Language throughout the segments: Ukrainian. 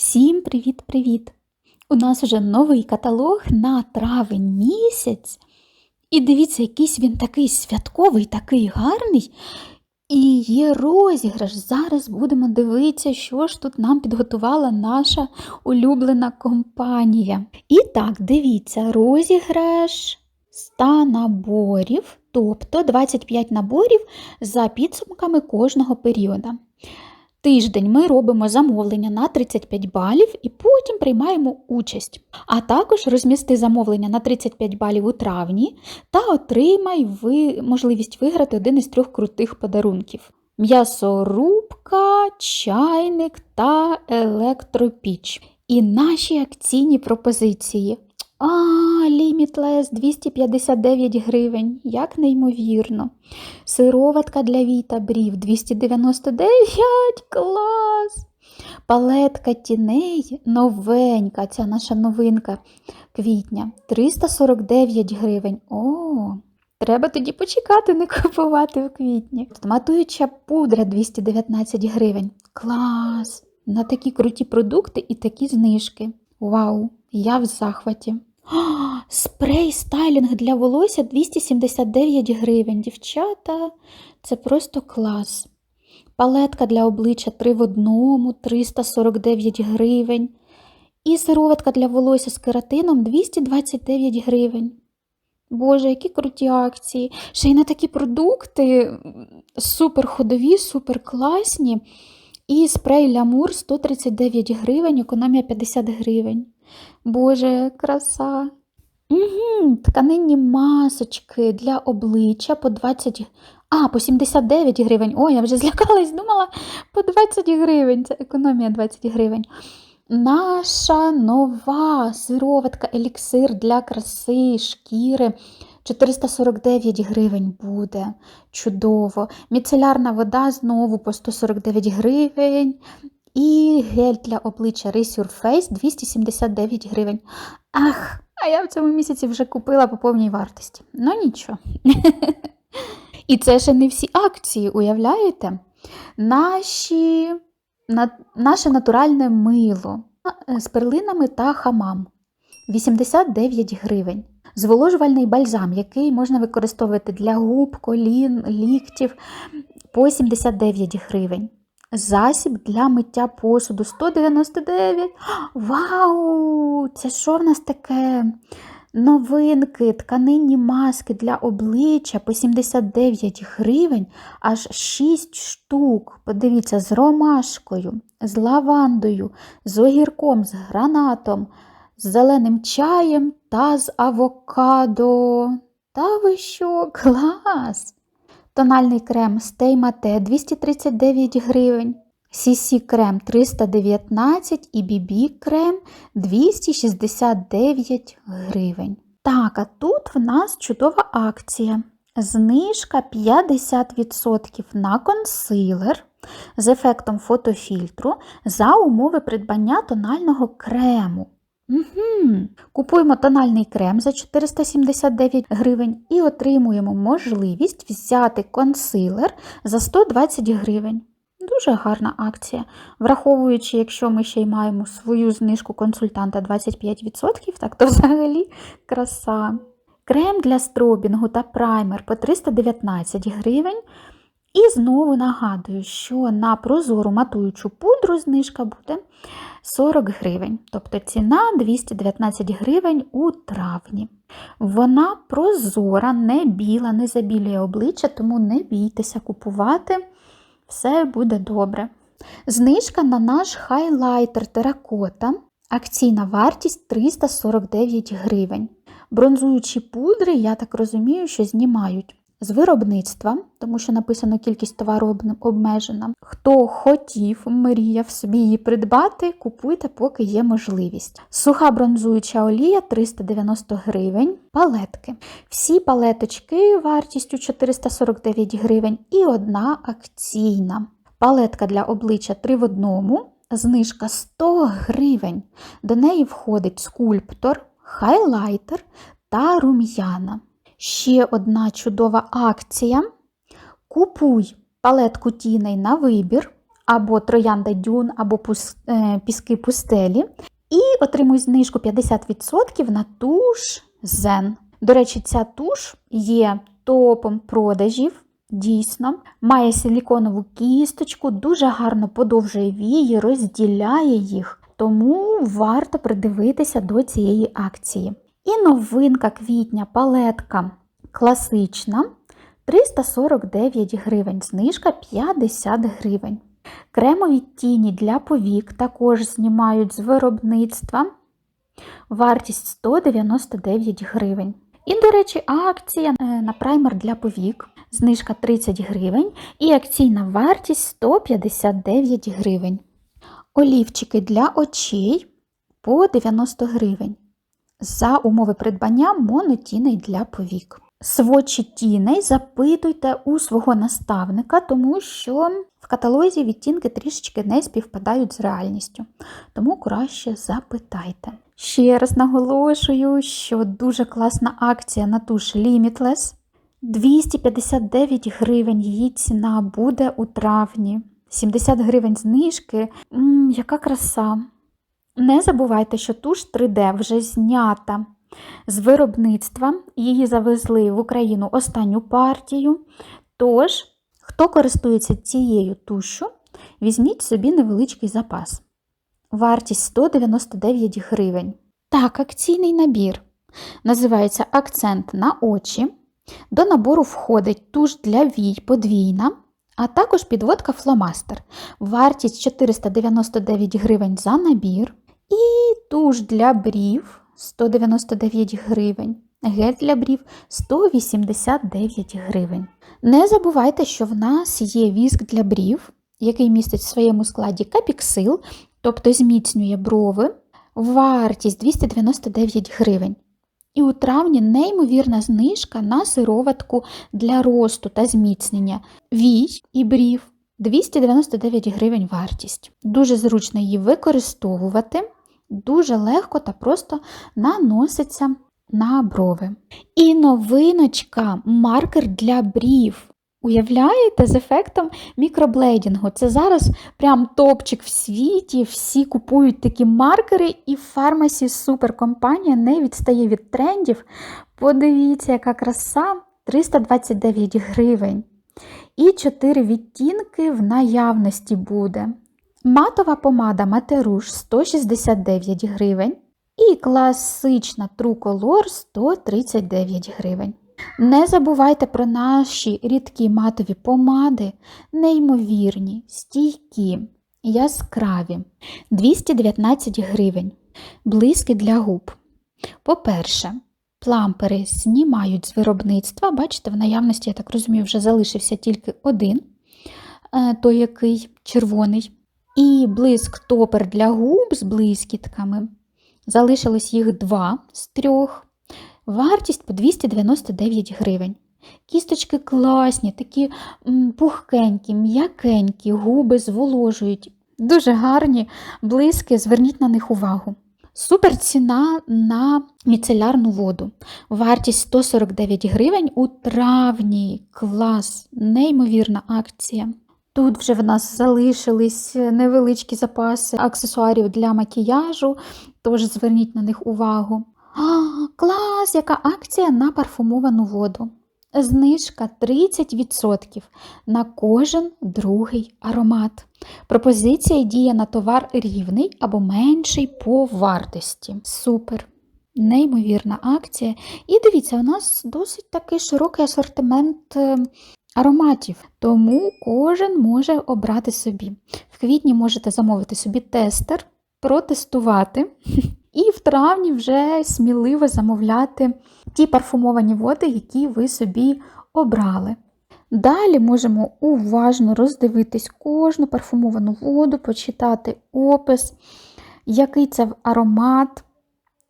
Всім привіт-привіт! У нас вже новий каталог на травень місяць. І дивіться, якийсь він такий святковий, такий гарний. І є розіграш. Зараз будемо дивитися, що ж тут нам підготувала наша улюблена компанія. І так, дивіться, розіграш 100 наборів, тобто 25 наборів за підсумками кожного періоду. Тиждень ми робимо замовлення на 35 балів і потім приймаємо участь. А також розмісти замовлення на 35 балів у травні та отримай ви можливість виграти один із трьох крутих подарунків: м'ясорубка, чайник та електропіч. І наші акційні пропозиції. А, Limitless 259 гривень, як неймовірно. Сироватка для віта брів 299, клас! Палетка тіней новенька, ця наша новинка квітня 349 гривень. О, треба тоді почекати, не купувати в квітні. Матуюча пудра 219 гривень. Клас! На такі круті продукти і такі знижки. Вау! Я в захваті. Спрей стайлінг для волосся 279 гривень. Дівчата, це просто клас. Палетка для обличчя 3 в одному 349 гривень. І сироватка для волосся з кератином 229 гривень. Боже, які круті акції. Ще й на такі продукти супер ходові, супер класні. І спрей Лямур 139 гривень, економія 50 гривень. Боже, краса. Угу, Тканинні масочки для обличчя по 20 а, по 79 гривень. Ой, я вже злякалась, думала по 20 гривень. Це економія 20 гривень. Наша нова сироватка еліксир для краси, шкіри. 449 гривень буде. Чудово. Міцелярна вода знову по 149 гривень. І гель для обличчя Resurface Face 279 гривень. Ах, а я в цьому місяці вже купила по повній вартості. Ну нічого. І це ще не всі акції, уявляєте? Наші, на, Наше натуральне мило з перлинами та хамам 89 гривень. Зволожувальний бальзам, який можна використовувати для губ, колін, ліктів по 79 гривень. Засіб для миття посуду 199. Вау! Це що в нас таке? Новинки, тканинні маски для обличчя по 79 гривень, аж 6 штук. Подивіться, з ромашкою, з лавандою, з огірком, з гранатом, з зеленим чаєм та з авокадо. Та ви що, клас! Тональний крем Stay Matte 239 гривень. CC крем 319 і BB крем 269 гривень. Так, а тут в нас чудова акція. Знижка 50% на консилер з ефектом фотофільтру за умови придбання тонального крему. Угу. Купуємо тональний крем за 479 гривень і отримуємо можливість взяти консилер за 120 гривень. Дуже гарна акція. Враховуючи, якщо ми ще й маємо свою знижку консультанта 25%, так то взагалі краса. Крем для стробінгу та праймер по 319 гривень. І знову нагадую, що на прозору матуючу пудру знижка буде 40 гривень, тобто ціна 219 гривень у травні. Вона прозора, не біла, не забілює обличчя, тому не бійтеся купувати, все буде добре. Знижка на наш хайлайтер теракота. Акційна вартість 349 гривень. Бронзуючі пудри, я так розумію, що знімають з виробництва, тому що написано кількість товару обмежена. Хто хотів, мріяв собі її придбати, купуйте, поки є можливість. Суха бронзуюча олія 390 гривень, палетки. Всі палеточки вартістю 449 гривень і одна акційна. Палетка для обличчя 3 в одному, знижка 100 гривень. До неї входить скульптор, хайлайтер та рум'яна. Ще одна чудова акція. Купуй палетку тіней на вибір, або троянда дюн, або е, піски пустелі. І отримуй знижку 50% на туш Zen. До речі, ця туш є топом продажів. Дійсно, має силіконову кісточку, дуже гарно подовжує вії, розділяє їх, тому варто придивитися до цієї акції. І новинка квітня палетка класична 349 гривень, знижка 50 гривень. Кремові тіні для повік також знімають з виробництва. Вартість 199 гривень. І, до речі, акція е, на праймер для повік, знижка 30 гривень і акційна вартість 159 гривень. Олівчики для очей по 90 гривень. За умови придбання монотіней для повік. Свочі тіней запитуйте у свого наставника, тому що в каталозі відтінки трішечки не співпадають з реальністю. Тому краще запитайте. Ще раз наголошую, що дуже класна акція на туш Limitless. 259 гривень її ціна буде у травні. 70 гривень знижки. М, яка краса! Не забувайте, що туш 3D вже знята з виробництва. Її завезли в Україну останню партію. Тож, хто користується цією тушю, візьміть собі невеличкий запас. Вартість 199 гривень. Так, акційний набір. Називається Акцент на очі. До набору входить туш для вій подвійна, а також підводка фломастер. Вартість 499 гривень за набір. Туш для брів 199 гривень. Гель для брів 189 гривень. Не забувайте, що в нас є віск для брів, який містить в своєму складі капіксил, тобто зміцнює брови. Вартість 299 гривень. І у травні неймовірна знижка на сироватку для росту та зміцнення вій і брів 299 гривень вартість. Дуже зручно її використовувати, дуже легко та просто наноситься на брови. І новиночка маркер для брів. Уявляєте, з ефектом мікроблейдінгу. Це зараз прям топчик в світі. Всі купують такі маркери, і фармасі суперкомпанія не відстає від трендів. Подивіться, яка краса! 329 гривень. І 4 відтінки в наявності буде. Матова помада Матеруш 169 гривень. І класична True Color 139 гривень. Не забувайте про наші рідкі матові помади, неймовірні, стійкі, яскраві 219 гривень. Блиски для губ. По-перше, плампери знімають з виробництва. Бачите, в наявності, я так розумію, вже залишився тільки один, е, той який червоний. І блиск топер для губ з блискітками. Залишилось їх два з трьох. Вартість по 299 гривень. Кісточки класні, такі пухкенькі, м'якенькі, губи зволожують. Дуже гарні блиски, зверніть на них увагу. Супер ціна на міцелярну воду. Вартість 149 гривень у травні. Клас, неймовірна акція. Тут вже в нас залишились невеличкі запаси аксесуарів для макіяжу, тож зверніть на них увагу. А, клас! Яка акція на парфумовану воду. Знижка 30% на кожен другий аромат. Пропозиція діє на товар рівний або менший по вартості. Супер! Неймовірна акція. І дивіться, у нас досить такий широкий асортимент е, ароматів, тому кожен може обрати собі. В квітні можете замовити собі тестер, протестувати. І в травні вже сміливо замовляти ті парфумовані води, які ви собі обрали. Далі можемо уважно роздивитись кожну парфумовану воду, почитати опис, який це аромат,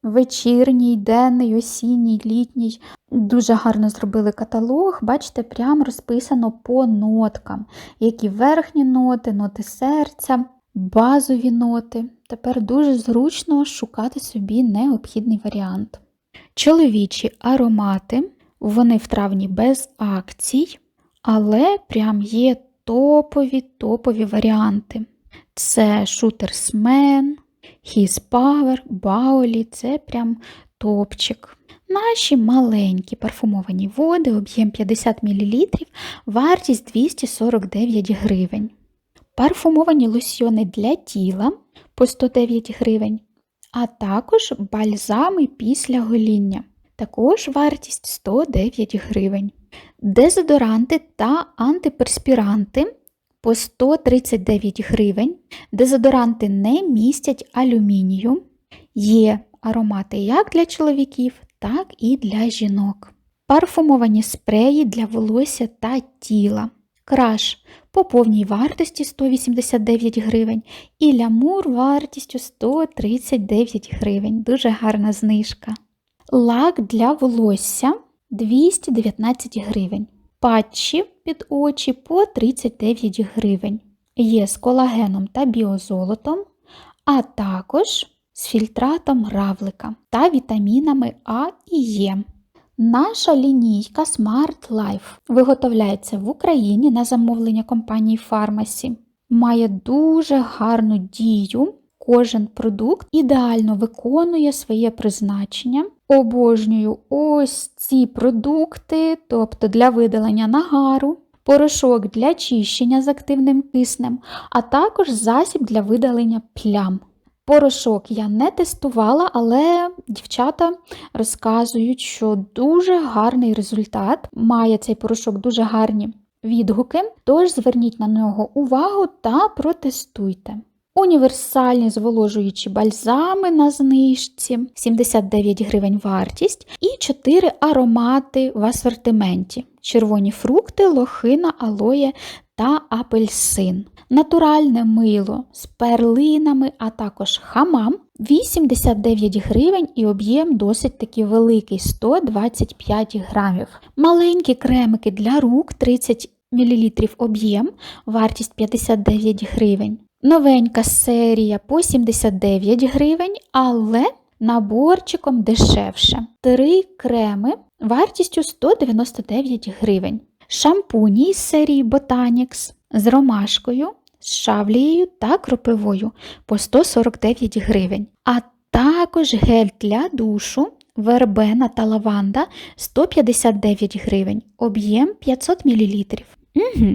вечірній, денний, осінній, літній. Дуже гарно зробили каталог. Бачите, прямо розписано по ноткам, які верхні ноти, ноти серця, базові ноти. Тепер дуже зручно шукати собі необхідний варіант. Чоловічі аромати, вони в травні без акцій, але прям є топові топові варіанти. Це Шутерсмен, His Power, Баулі, це прям топчик. Наші маленькі парфумовані води, об'єм 50 мл, вартість 249 гривень. Парфумовані лосьйони для тіла по 109 гривень, а також бальзами після гоління. Також вартість 109 гривень. Дезодоранти та антиперспіранти по 139 гривень. Дезодоранти не містять алюмінію. Є аромати як для чоловіків, так і для жінок. Парфумовані спреї для волосся та тіла. Краш по повній вартості 189 гривень і лямур вартістю 139 гривень. Дуже гарна знижка. Лак для волосся 219 гривень. Патчі під очі по 39 гривень. Є з колагеном та біозолотом, а також з фільтратом равлика та вітамінами А і Е. Наша лінійка Smart Life виготовляється в Україні на замовлення компанії Pharmacy. Має дуже гарну дію. Кожен продукт ідеально виконує своє призначення. Обожнюю ось ці продукти, тобто для видалення нагару, порошок для чищення з активним киснем, а також засіб для видалення плям. Порошок я не тестувала, але дівчата розказують, що дуже гарний результат. Має цей порошок дуже гарні відгуки, тож зверніть на нього увагу та протестуйте. Універсальні зволожуючі бальзами на знижці 79 гривень вартість і 4 аромати в асортименті: червоні фрукти, лохина, алоє та апельсин. Натуральне мило з перлинами, а також хамам 89 гривень і об'єм досить таки великий 125 грамів. Маленькі кремики для рук 30 мл об'єм, вартість 59 гривень. Новенька серія по 79 гривень, але наборчиком дешевше. Три креми вартістю 199 гривень. Шампуні з серії Botanics з ромашкою, з шавлією та кропивою по 149 гривень. А також гель для душу, вербена та лаванда 159 гривень, об'єм 500 мл. Угу.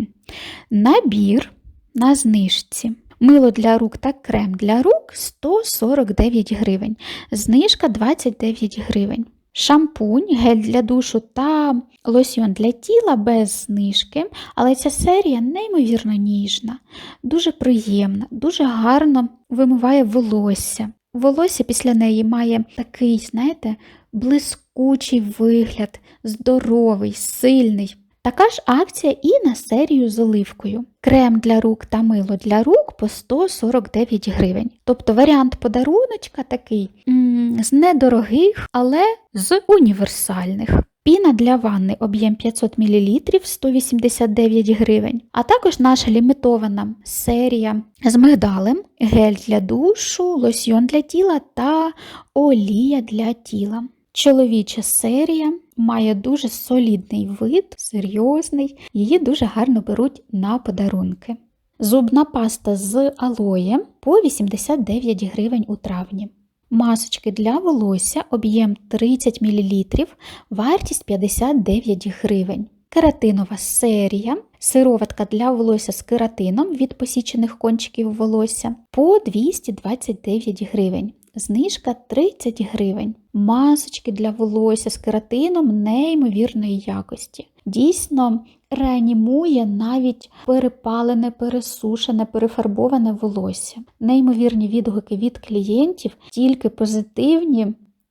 Набір на знижці. Мило для рук та крем для рук 149 гривень, знижка 29 гривень. Шампунь, гель для душу та лосьйон для тіла без знижки, але ця серія неймовірно ніжна, дуже приємна, дуже гарно вимиває волосся. Волосся після неї має такий, знаєте, блискучий вигляд, здоровий, сильний. Така ж акція і на серію з оливкою. Крем для рук та мило для рук по 149 гривень. Тобто варіант подаруночка такий м з недорогих, але з універсальних. Піна для ванни об'єм 500 мл 189 гривень, а також наша лімітована серія з мигдалем, гель для душу, лосьйон для тіла та олія для тіла. Чоловіча серія має дуже солідний вид, серйозний, її дуже гарно беруть на подарунки. Зубна паста з алоє по 89 гривень у травні. Масочки для волосся об'єм 30 мл, вартість 59 гривень. Кератинова серія, сироватка для волосся з кератином від посічених кончиків волосся по 229 гривень. Знижка 30 гривень. Масочки для волосся з кератином неймовірної якості. Дійсно реанімує навіть перепалене, пересушене, перефарбоване волосся. Неймовірні відгуки від клієнтів, тільки позитивні.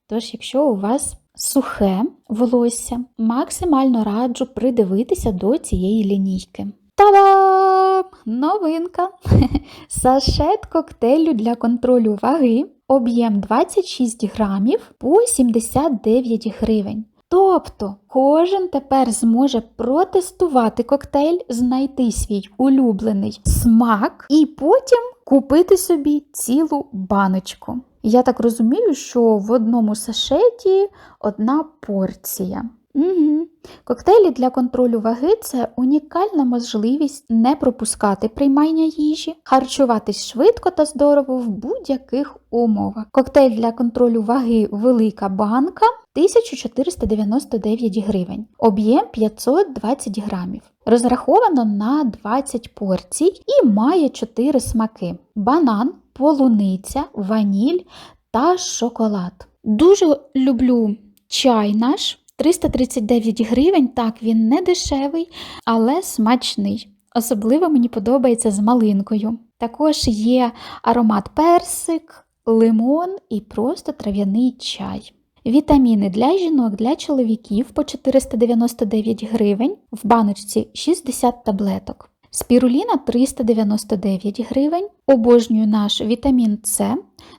Тож, якщо у вас сухе волосся, максимально раджу придивитися до цієї лінійки. Та-дам! Новинка! Сашет коктейлю для контролю ваги, об'єм 26 грамів по 79 гривень. Тобто кожен тепер зможе протестувати коктейль, знайти свій улюблений смак і потім купити собі цілу баночку. Я так розумію, що в одному сашеті одна порція. Угу. Коктейлі для контролю ваги це унікальна можливість не пропускати приймання їжі, харчуватись швидко та здорово в будь-яких умовах. Коктейль для контролю ваги велика банка 1499 гривень, об'єм 520 грамів. Розраховано на 20 порцій і має 4 смаки: банан, полуниця, ваніль та шоколад. Дуже люблю чай наш. 339 гривень, так, він не дешевий, але смачний. Особливо мені подобається з малинкою. Також є аромат персик, лимон і просто трав'яний чай. Вітаміни для жінок, для чоловіків по 499 гривень, в баночці 60 таблеток. Спіруліна 399 гривень. Обожнюю наш вітамін С,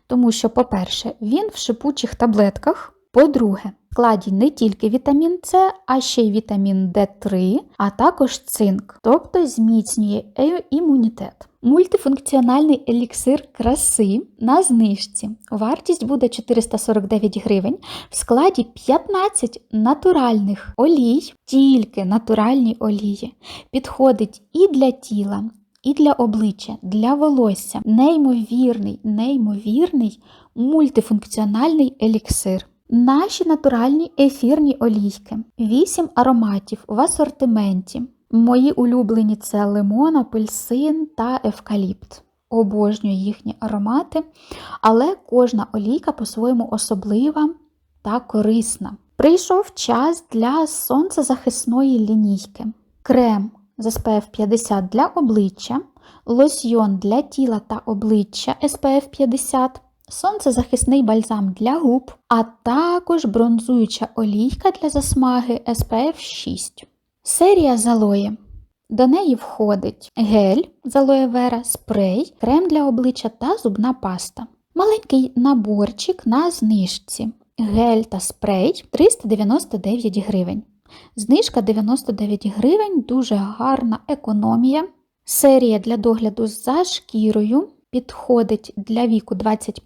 тому що, по-перше, він в шипучих таблетках. По-друге, в складі не тільки вітамін С, а ще й вітамін Д3, а також цинк, тобто зміцнює імунітет. Мультифункціональний еліксир краси на знижці. Вартість буде 449 гривень. В складі 15 натуральних олій, тільки натуральні олії. Підходить і для тіла, і для обличчя, для волосся. Неймовірний, неймовірний мультифункціональний еліксир. Наші натуральні ефірні олійки. 8 ароматів в асортименті. Мої улюблені це лимон, апельсин та евкаліпт. Обожнюю їхні аромати, але кожна олійка по-своєму особлива та корисна. Прийшов час для сонцезахисної лінійки. Крем з SPF 50 для обличчя, лосьйон для тіла та обличчя SPF 50, сонцезахисний бальзам для губ, а також бронзуюча олійка для засмаги SPF 6. Серія з алої. До неї входить гель з алоє вера, спрей, крем для обличчя та зубна паста. Маленький наборчик на знижці. Гель та спрей 399 гривень. Знижка 99 гривень, дуже гарна економія. Серія для догляду за шкірою підходить для віку 20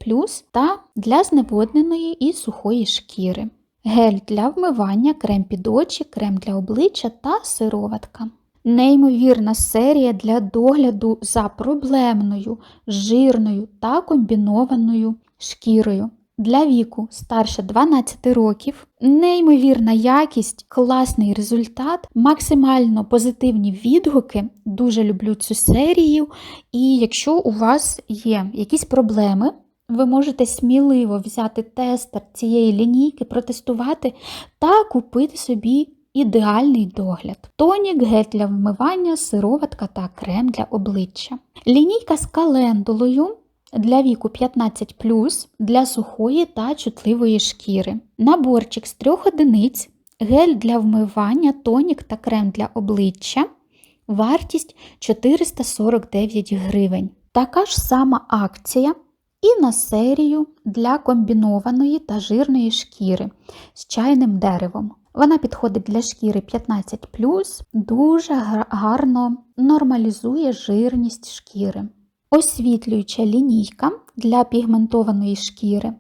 та для зневодненої і сухої шкіри. Гель для вмивання, крем під очі, крем для обличчя та сироватка. Неймовірна серія для догляду за проблемною, жирною та комбінованою шкірою. Для віку старше 12 років, неймовірна якість, класний результат, максимально позитивні відгуки. Дуже люблю цю серію. І якщо у вас є якісь проблеми, ви можете сміливо взяти тестер цієї лінійки, протестувати та купити собі ідеальний догляд. Тонік, гель для вмивання, сироватка та крем для обличчя. Лінійка з календулою для віку 15 для сухої та чутливої шкіри. Наборчик з трьох одиниць, гель для вмивання, тонік та крем для обличчя. Вартість 449 гривень. Така ж сама акція і на серію для комбінованої та жирної шкіри з чайним деревом. Вона підходить для шкіри 15, дуже гарно нормалізує жирність шкіри. Освітлююча лінійка для пігментованої шкіри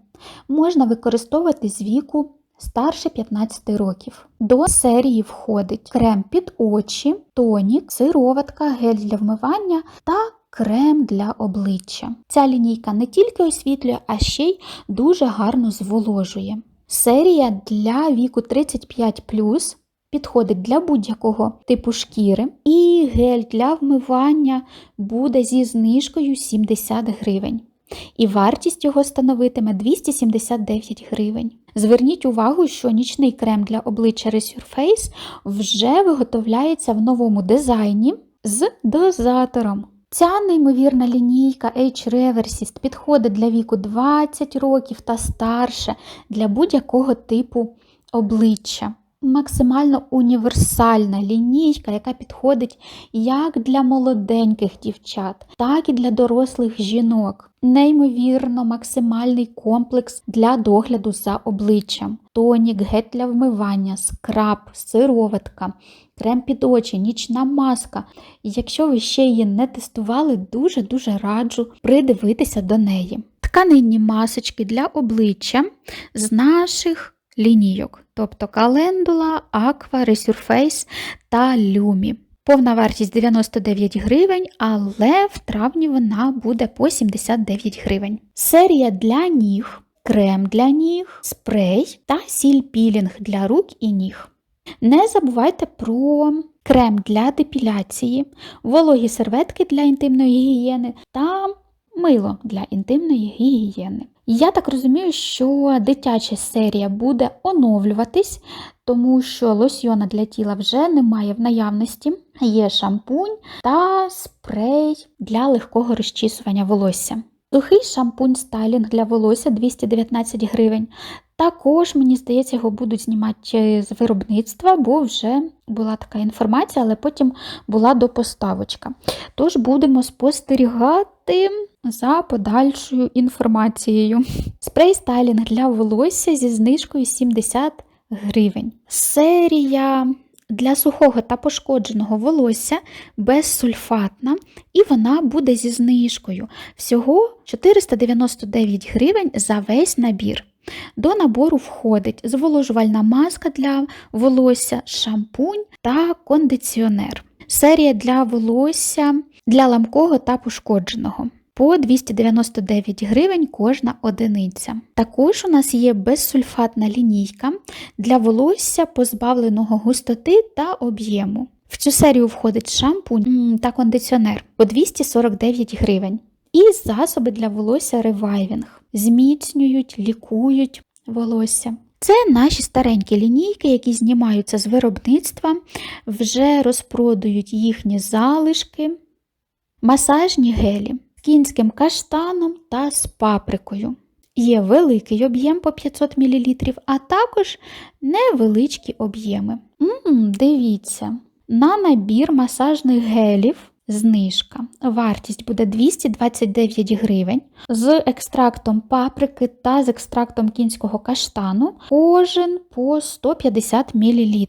можна використовувати з віку старше 15 років. До серії входить крем під очі, тонік, сироватка, гель для вмивання та крем для обличчя. Ця лінійка не тільки освітлює, а ще й дуже гарно зволожує. Серія для віку 35 підходить для будь-якого типу шкіри, і гель для вмивання буде зі знижкою 70 гривень. І вартість його становитиме 279 гривень. Зверніть увагу, що нічний крем для обличчя Resurface вже виготовляється в новому дизайні з дозатором. Ця неймовірна лінійка H Reversist підходить для віку 20 років та старше для будь-якого типу обличчя. Максимально універсальна лінійка, яка підходить як для молоденьких дівчат, так і для дорослих жінок. Неймовірно, максимальний комплекс для догляду за обличчям, тонік, гель для вмивання, скраб, сироватка, крем під очі, нічна маска. Якщо ви ще її не тестували, дуже-дуже раджу придивитися до неї. Тканинні масочки для обличчя з наших лінійок. Тобто календула, аква, ресюрфейс та люмі. Повна вартість 99 гривень, але в травні вона буде по 79 гривень. Серія для ніг, крем для ніг, спрей та сіль-пілінг для рук і ніг. Не забувайте про крем для депіляції, вологі серветки для інтимної гігієни та мило для інтимної гігієни. Я так розумію, що дитяча серія буде оновлюватись, тому що лосьйона для тіла вже немає в наявності. Є шампунь та спрей для легкого розчісування волосся. Сухий шампунь стайлінг для волосся 219 гривень. Також, мені здається, його будуть знімати з виробництва, бо вже була така інформація, але потім була допоставочка. Тож будемо спостерігати за подальшою інформацією. Спрей стайлінг для волосся зі знижкою 70 гривень. Серія для сухого та пошкодженого волосся безсульфатна, і вона буде зі знижкою. Всього 499 гривень за весь набір. До набору входить зволожувальна маска для волосся, шампунь та кондиціонер. Серія для волосся для ламкого та пошкодженого. По 299 гривень кожна одиниця. Також у нас є безсульфатна лінійка для волосся, позбавленого густоти та об'єму. В цю серію входить шампунь та кондиціонер по 249 гривень. І засоби для волосся ревайвінг. Зміцнюють, лікують волосся. Це наші старенькі лінійки, які знімаються з виробництва, вже розпродають їхні залишки, масажні гелі з кінським каштаном та з паприкою. Є великий об'єм по 500 мл, а також невеличкі об'єми. Дивіться, на набір масажних гелів знижка. Вартість буде 229 гривень з екстрактом паприки та з екстрактом кінського каштану, кожен по 150 мл.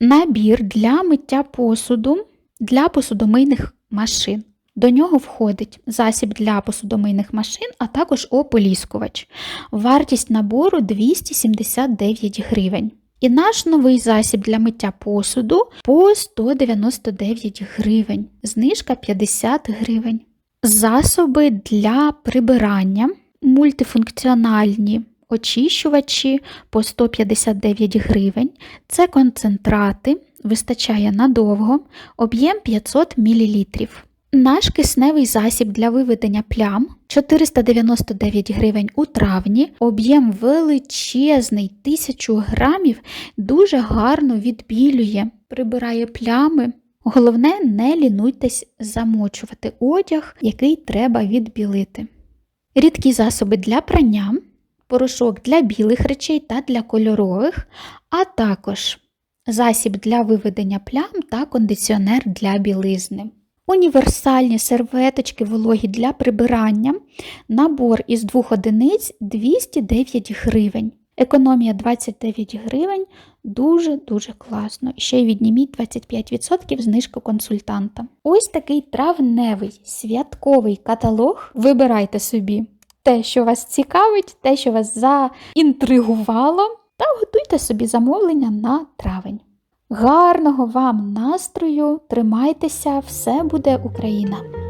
Набір для миття посуду для посудомийних машин. До нього входить засіб для посудомийних машин, а також ополіскувач. Вартість набору 279 гривень. І наш новий засіб для миття посуду по 199 гривень, знижка 50 гривень. Засоби для прибирання, мультифункціональні очищувачі по 159 гривень. Це концентрати, вистачає надовго, об'єм 500 мл. Наш кисневий засіб для виведення плям 499 гривень у травні, об'єм величезний, 1000 грамів, дуже гарно відбілює, прибирає плями. Головне, не лінуйтесь замочувати одяг, який треба відбілити. Рідкі засоби для прання, порошок для білих речей та для кольорових, а також засіб для виведення плям та кондиціонер для білизни. Універсальні серветочки вологі для прибирання. Набор із двох одиниць 209 гривень. Економія 29 гривень дуже-дуже класно. Ще й відніміть 25% знижку консультанта. Ось такий травневий святковий каталог. Вибирайте собі те, що вас цікавить, те, що вас заінтригувало, та готуйте собі замовлення на травень. Гарного вам настрою! Тримайтеся, все буде Україна!